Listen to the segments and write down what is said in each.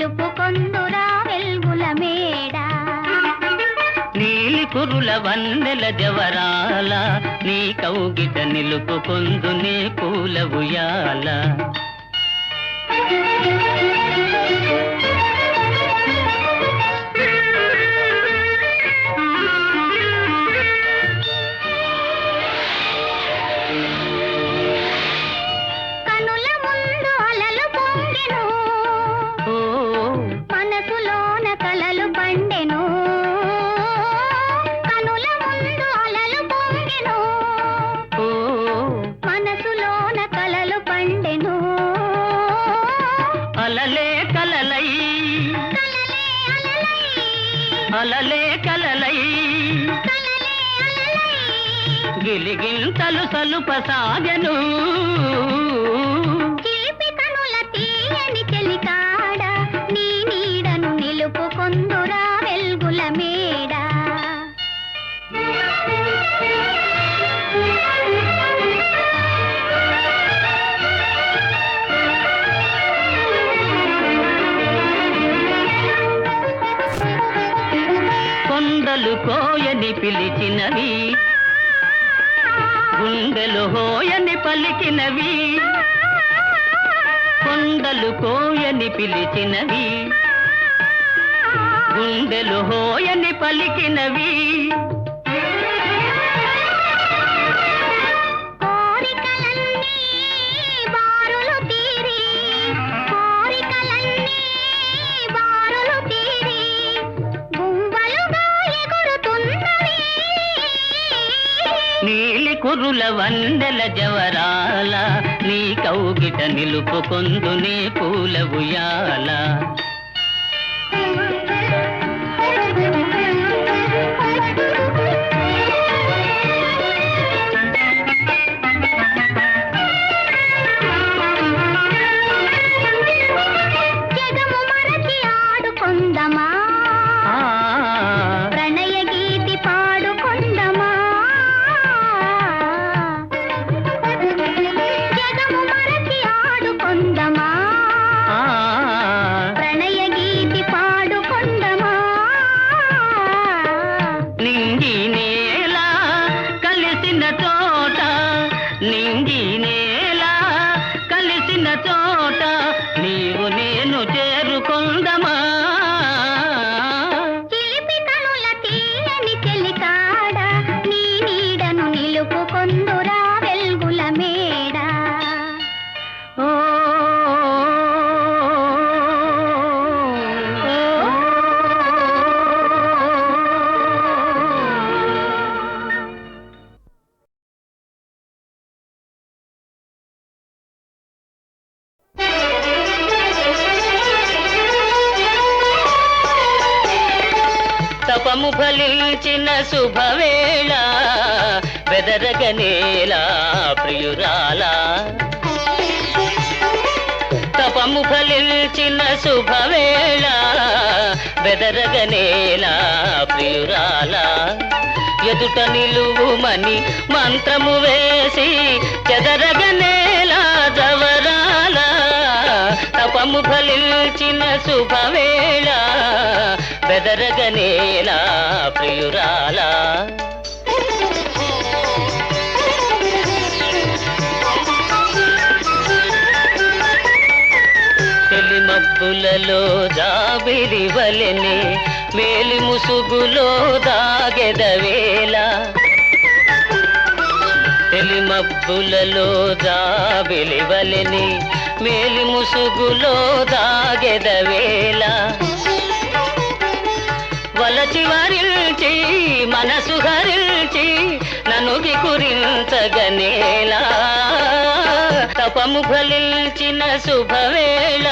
నిలుపుకొందురా వెల్గుల మేడ. నీలి కురుల వందెల జవరాల నీ కౌగిట నిలుపుకొందు నీ పూల ఉయ్యాల. గిలిగింతలు సలుప సాగను చిలిపి కనుల తీయని చెలికాడ నీ నీడను నిలుపుకొందురా వెల్గుల మేడ. కొండలు కోయని పిలిచినవి గుండెలు హోయని పలికినవి. కొండలు కోయని పిలిచినవి. గుండెలు హోయని పలికినవి. కురుల వందల జవరాల నీ కౌగిట నిలుపుకొందు నీ పూల ninguém. తపము ఫలించిన శుభవేళ బెదరగనేలా ప్రియురాలా. తపము ఫలించిన శుభవేళ బెదరగనేలా ప్రియురాలా. ఎదుట నిలువుమని మంత్రము వేసి చెదరగనేలా జవరాల. తపము ఫలించిన శుభవేళ బెదరగనేనా ప్రియురాలా? తెలిమబ్బులలో జాబిలి వలెని వేలి ముసుగులో దాగెదవేళ తెలి మబ్బులలో జాబిలివలని మేలి ముసుగులో దాగెదవేళ మనసు హరించి నన్ను కురించగనేలా తపము ఫలించిన శుభవేళ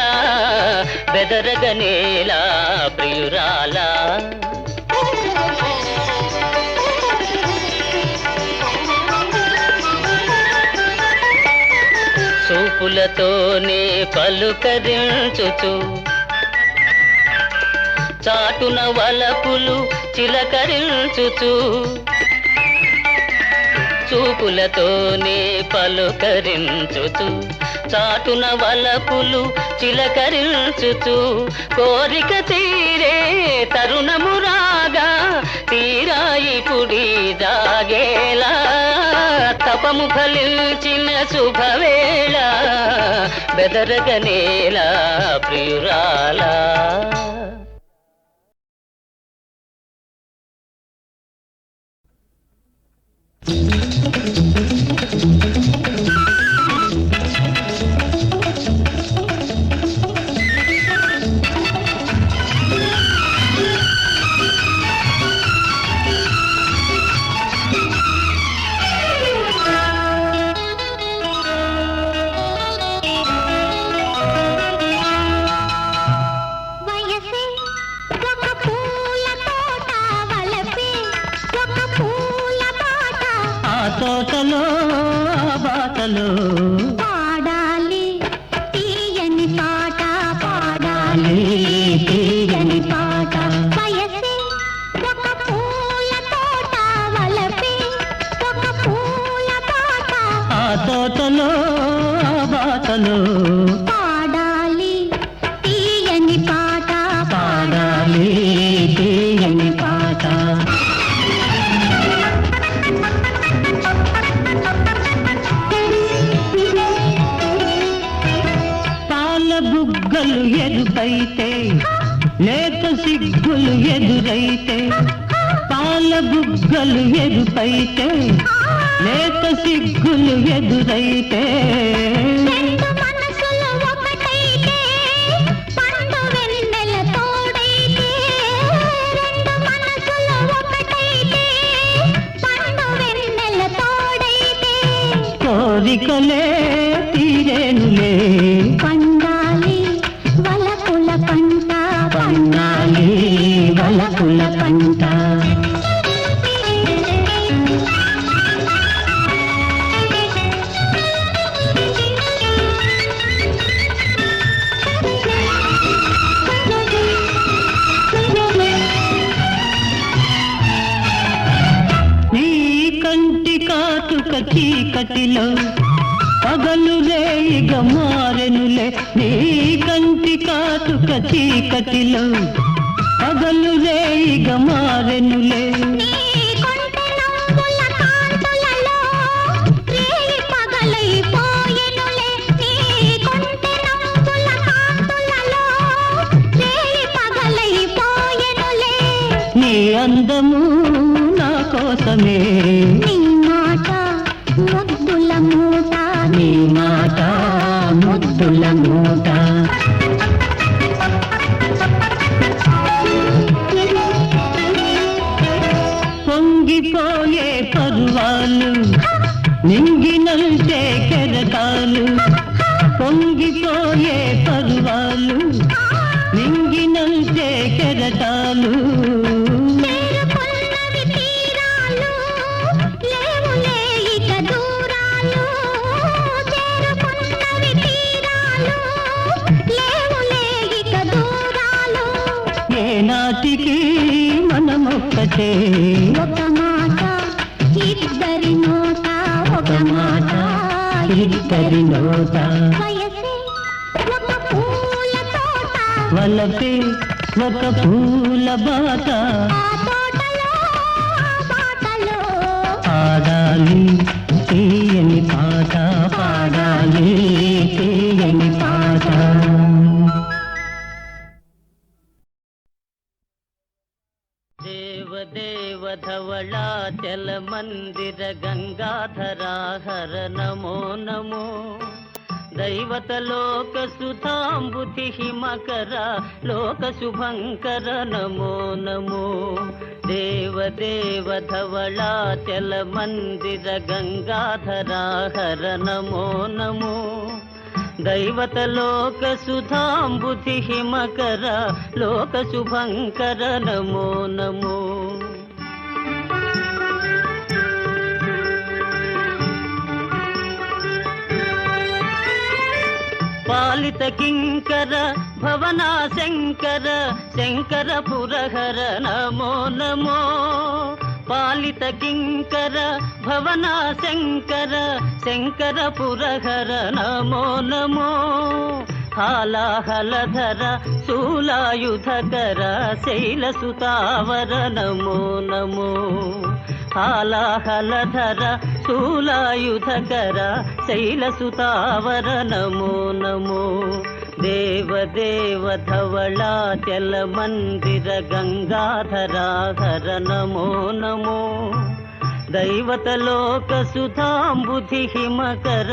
బెదరగనేలా ప్రియురాలా. చూపులతోనే పలుకరించుచు చాటున వలపులు చిలకరించుచు. చూపులతోనే పలుకరించుచు. చాటున వలపులు చిలకరించుచు. కోరిక తీరే తరుణము రాగా తీరాయి పుడి దాగేలా తపము ఫలించిన శుభవేళ బెదరగనేలా ప్రియురాలా. తోటలో బాటలో. పాడాలి తీయని పాట పాడాలి తీయని పాట. పాల బుగ్గలు ఎరుపైతే లేత సిగ్గులు ఎదురైతే పాల బుగ్గలు ఎరుపైతే లేత సిగ్గులు ఎదురైతే రెండు మారెనులే నీ కంటి కాటుక చీకటిలో పగలు రేయిగ మారెనులే. నీ దూరాలు. చేరుకున్నవి తీరాలు లేవులే ఇక దూరాలు. ఏనాటికి మనమొక్కటే. ఇద్దరి నోట వలపే ఒక పూల బాట. మందిర గంగాధరాహర నమో నమో दैवतलोक सुताम्बुधिः मकर लोकशुभङ्कर नमो नमो देवदेव धवलाचल मन्दिर गङ्गाधरा हर नमो नमो दैवतलोक सुधाम्बुधिः मकर लोकशुभङ्कर नमो नमो పాలిత కింకర భవనా శంకర శంకర పురహర నమో నమో. పాలిత కింకర భవనా శంకర శంకర పురహర నమో నమో. హాలాహలధర శూలాయుధకర శైలసుతావర నమో నమో. హాలాహలధర శూలాయుధకర శైలసుతావర నమో. నమో దేవ దేవ ధవళాచల మందిర గంగాధరాహర నమో నమో. దైవత లోక సుధాంబుధి హిమకర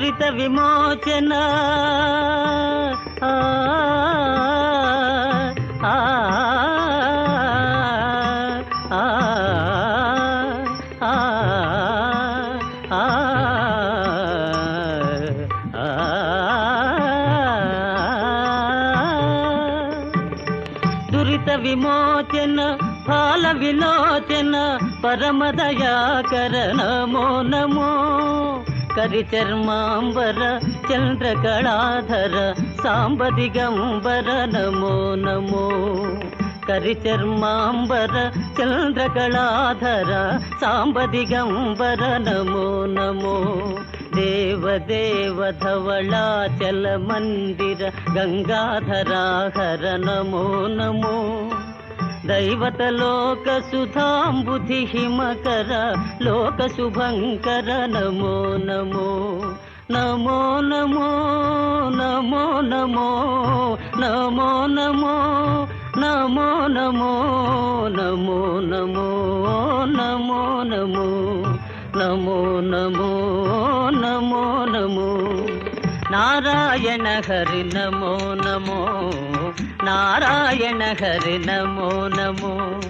దురిత విమోచన దురిత విమోచన ఫాల విలోచన పరమదయాకరణ మో నమో కరి చర్మాంబర కరిచర్మాంబర చంద్రకళాధర సాంబదిగంబర నమో నమో. కరి చర్మాంబర కరిచర్మాంబర చంద్రకళాధర సాంబదిగంబర నమో నమో. దేవదేవధవళాచల మందిర గంగాధరాహర నమో నమో. దైవత లోక సుధాంబుధి హిమకర లోక శుభంకర నమో నమో నమో నమో నమో నమో నమో నమో నమో నమో నమో నమో నమో నమో నమో నమో నమో నమో. నారాయణ హరి నమో నమో. నారాయణ హరి నమో నమో.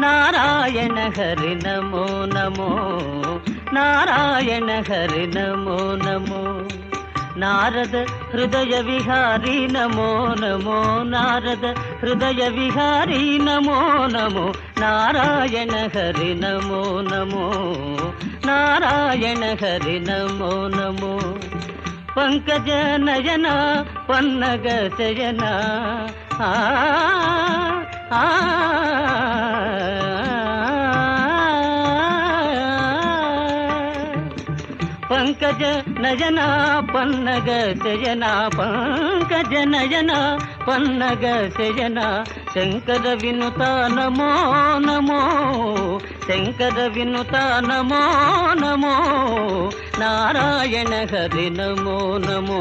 నారాయణ హరి నమో నమో. నారాయణ హరి నమో నమో. నారద హృదయ విహారీ నమో నమో. నారద హృదయ విహారీ నమో నమో. నారాయణ హరి నమో నమో. నారాయణ హరి నమో నమో. పంకజ నయన పన్నగ శయన. ఆ ఆ, పంకజ నయన పన్నగ శయన పంకజ నయన పన్నగ శయన శంకర వినుత నమో నమో శంకర వినుత నమో నమో నారాయణ హరి నమో నమో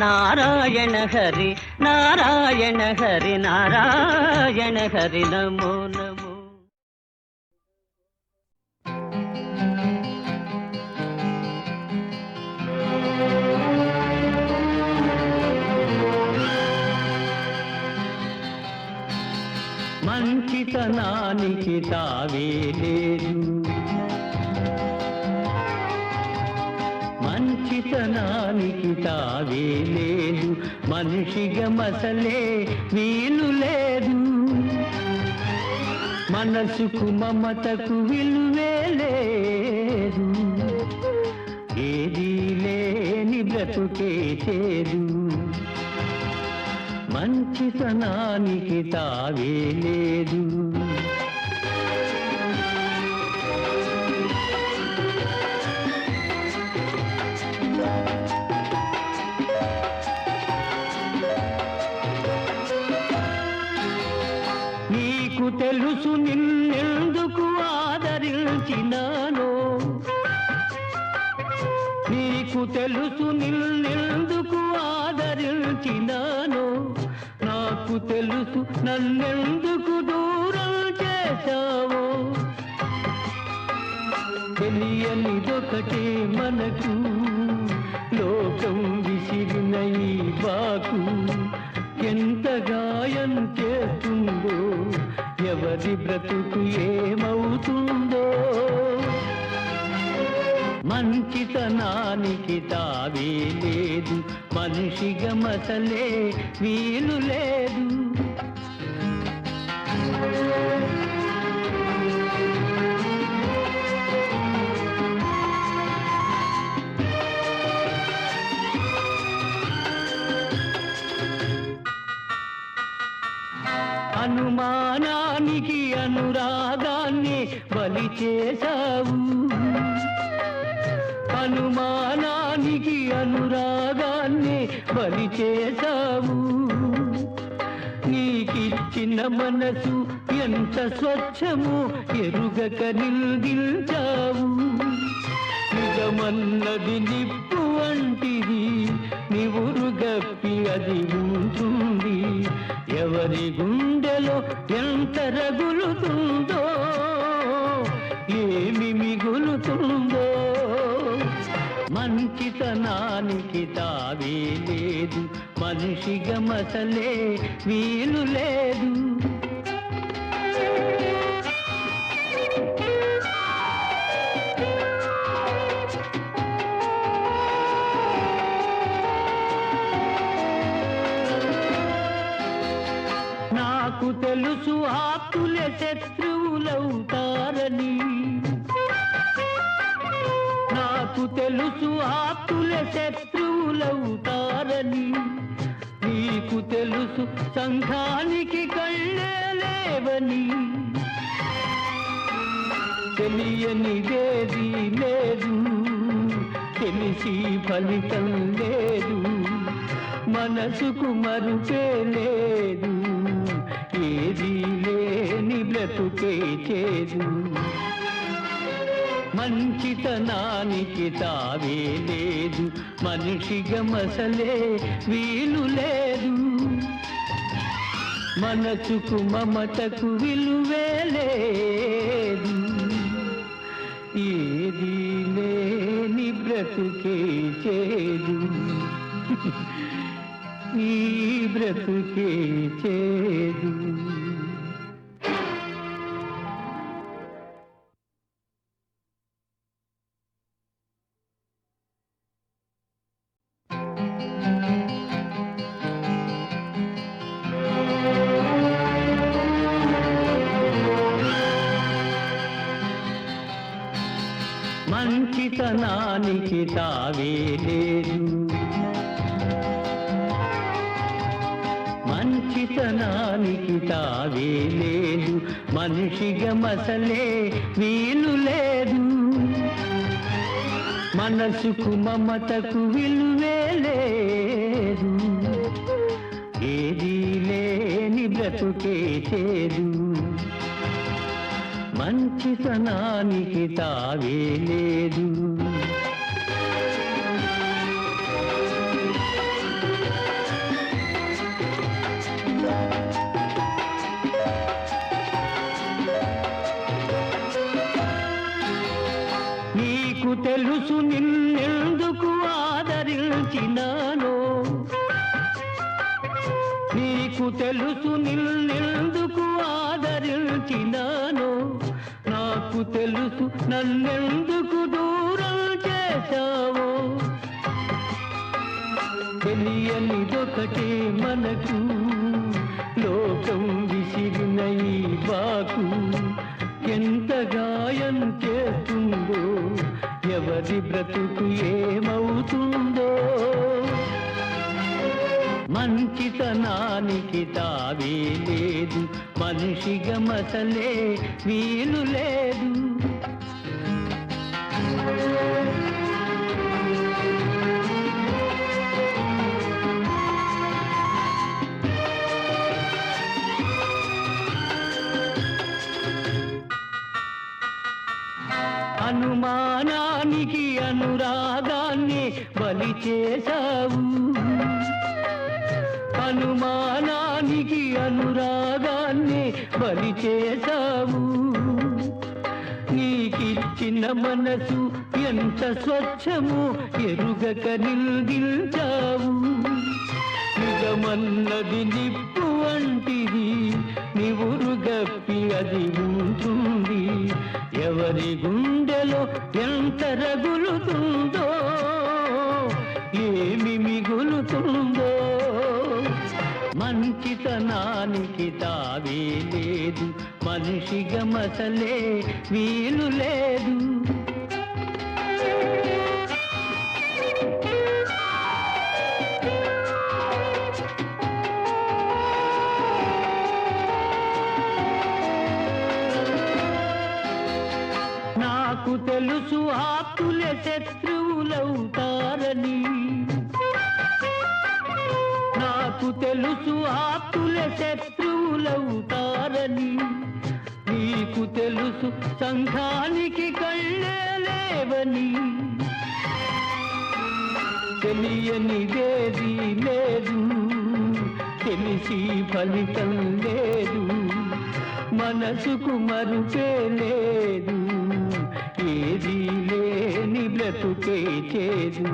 నారాయణ హరి నారాయణ హరి నారాయణ హరి నమో నమో. మంచితనానికి తావే లేదు. మంచితనానికి తావే లేదు. మనిషిగా మసలే వీలు లేదు. మనసుకు మమతకు విలువే లేదు. ఏదీ లేని బ్రతుకే చేదు. మంచితనానికి తావే లేదు. నీకు తెలుసు నిన్నెందుకు ఆదరించినానో? నీకు తెలుసు నిన్నెందుకు ఆదరించినా నాకు తెలుసు నన్నెందుకు దూరం చేశావో? తెలియనిదొకటే మనకు లోకం విసిరిన ఈ బాకు ఎంత గాయం చేస్తుందో ఎవరి బ్రతుకు ఏమవుతుందో? మంచితనానికి తావే లేదు. మనిషిగా మసలే వీలు లేదు. అనుమానానికి అనురాగాన్ని బలి చేశావు. అనుమానానికి అనురాగాన్ని బలి చేశావు. నీకిచ్చిన మనసు ఎంత స్వచ్ఛము ఎరుగక నిల్దించావు నిజమన్నది నిప్పు వంటిది నివురుగప్పి అది ఉంటుంది. ఎవరి గుండెలో ఎంత రగులుతుందో మంచితనానికి తావే లేదు. మనిషిగా మసలే వీలు లేదు. సంఘానికి కళ్ళే లేవని. తెలియనిదేది లేదు తెలిసి ఫలితం లేదు మనసుకు మరుపే లేదు ఏది లేని బ్రతుకే చేదు. మంచితనానికి తావే లేదు మనిషిగా మసలే వీలు లేదు. మనసుకు మమతకు విలువే లేదు. ఏది లేని బ్రతుకే చేదు. ఈ బ్రతుకే చేదు. పనికి తావే లేదు మంచితనానికి తావే లేదు మనిషిగా మసలే వీలు లేదు. మనసుకు మమతకు విలువే లేదు. ఏది లేని బ్రతుకే చేదు. మంచితనానికి తావే లేదు నీకు తెలుసు నిన్నెందుకు ఆదరించినానో? నీకు తెలుసు నిన్నెందుకు ఆదరించినానో? నాకు తెలుసు నన్నెందుకు చేశావో? తెలియనిదొకటే మనకు లోకం విసిరిన ఈ బాకు ఎంత గాయం చేస్తుందో ఎవరి బ్రతుకు ఏమవుతుందో. మంచితనానికి తావే లేదు మనిషిగా మసలే వీలు లేదు చేశావు. అనుమానానికి అనురాగాన్ని బలి చేశావు. నీకిచ్చిన మనసు ఎంత స్వచ్ఛము ఎరుగక నిల్దించావు నిజమన్నది నిప్పు వంటిది నివురుగప్పి అది ఉంటుంది. ఎవరి గుండెలో ఎంత రగులుతుందో మంచితనానికి తావే లేదు. మనిషిగా మసలే వీలు లేదు. నాకు తెలుసు ఆప్తులే శత్రువులవుతారని నాకు తెలుసు ఆప్తులే శత్రువులవుతారని నీకు తెలుసు సంఘానికి కళ్ళే లేవని. తెలియనిదేది లేదు తెలిసి ఫలితం లేదు. మనసుకు మరుపే లేదు ఏది లేని బ్రతుకే చేదు.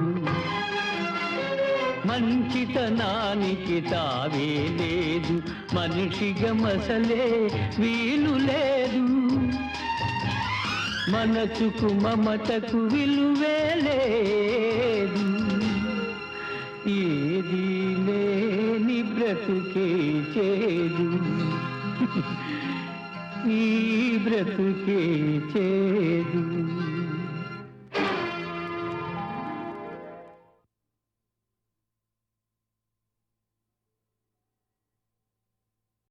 మంచితనానికి తావే లేదు మనిషిగా మసలే వీలు లేదు. మనసుకు మమతకు విలువే లేదు. ఏది లేని బ్రతుకే చేదు. ఈ బ్రతుకే చేదు.